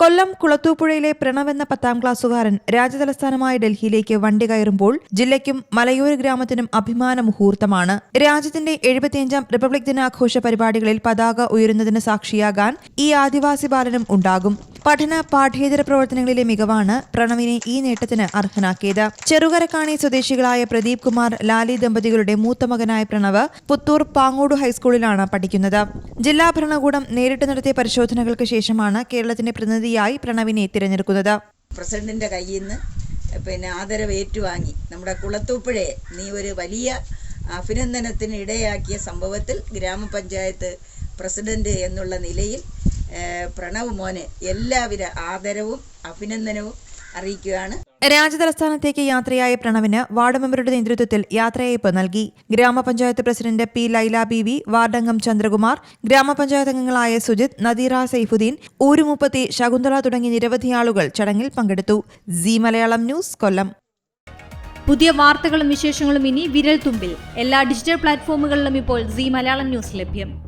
കൊല്ലം കുളത്തൂപ്പുഴയിലെ പ്രണവ് എന്ന പത്താം ക്ലാസ്സുകാരൻ രാജ്യതലസ്ഥാനമായ ഡൽഹിയിലേക്ക് വണ്ടി കയറുമ്പോൾ ജില്ലയ്ക്കും മലയോര ഗ്രാമത്തിനും അഭിമാന മുഹൂർത്തമാണ്. രാജ്യത്തിന്റെ എഴുപത്തിയഞ്ചാം റിപ്പബ്ലിക് ദിനാഘോഷ പരിപാടികളിൽ പതാക ഉയരുന്നതിന് സാക്ഷിയാകാൻ ഈ ആദിവാസി ബാലനും ഉണ്ടാകും. പഠന പാഠ്യേതര പ്രവർത്തനങ്ങളിലെ മികവാണ് പ്രണവിനെ ഈ നേട്ടത്തിന് അർഹനാക്കിയത്. ചെറുകരക്കാണി സ്വദേശികളായ പ്രദീപ് കുമാർ ലാലി ദമ്പതികളുടെ മൂത്ത മകനായ പ്രണവ് പുത്തൂർ പാങ്ങോട് ഹൈസ്കൂളിലാണ് പഠിക്കുന്നത്. ജില്ലാ ഭരണകൂടം നേരിട്ട് നടത്തിയ പരിശോധനകൾക്ക് ശേഷമാണ് കേരളത്തിന്റെ പ്രതിനിധിയായി പ്രണവിനെ തിരഞ്ഞെടുക്കുന്നത്. പ്രസിഡന്റിന്റെ കയ്യിൽ നിന്ന് പിന്നെ ആദരവ് ഏറ്റുവാങ്ങി. നമ്മുടെ കുളത്തൂപ്പുഴയെ നീ ഒരു വലിയ അഭിനന്ദനത്തിന് ഇടയാക്കിയ സംഭവത്തിൽ ഗ്രാമപഞ്ചായത്ത് പ്രസിഡന്റ് എന്നുള്ള നിലയിൽ പ്രണവ് മോനെ എല്ലാവിധ ആദരവും അഭിനന്ദനവും അറിയിക്കുകയാണ്. രാജ്യതലസ്ഥാനത്തേക്ക് യാത്രയായ പ്രണവിന് വാർഡ് മെമ്പറുടെ നേതൃത്വത്തിൽ യാത്രയയപ്പ് നൽകി. ഗ്രാമപഞ്ചായത്ത് president P Laila B V വാർഡംഗം Chandrakumar ഗ്രാമപഞ്ചായത്ത് അംഗങ്ങളായ സുജിത് നദീറ സൈഫുദ്ദീൻ ഊരുമുപ്പത്തി ശകുന്തള തുടങ്ങി നിരവധി ആളുകൾ ചടങ്ങിൽ പങ്കെടുത്തു. C Malayalam news Kollam. പുതിയ വാർത്തകളും വിശേഷങ്ങളും ഇനി വിരൽ തുമ്പിൽ. എല്ലാ ഡിജിറ്റൽ പ്ലാറ്റ്ഫോമുകളിലും ഇപ്പോൾ സി മലയാളം ന്യൂസ് ലഭ്യം.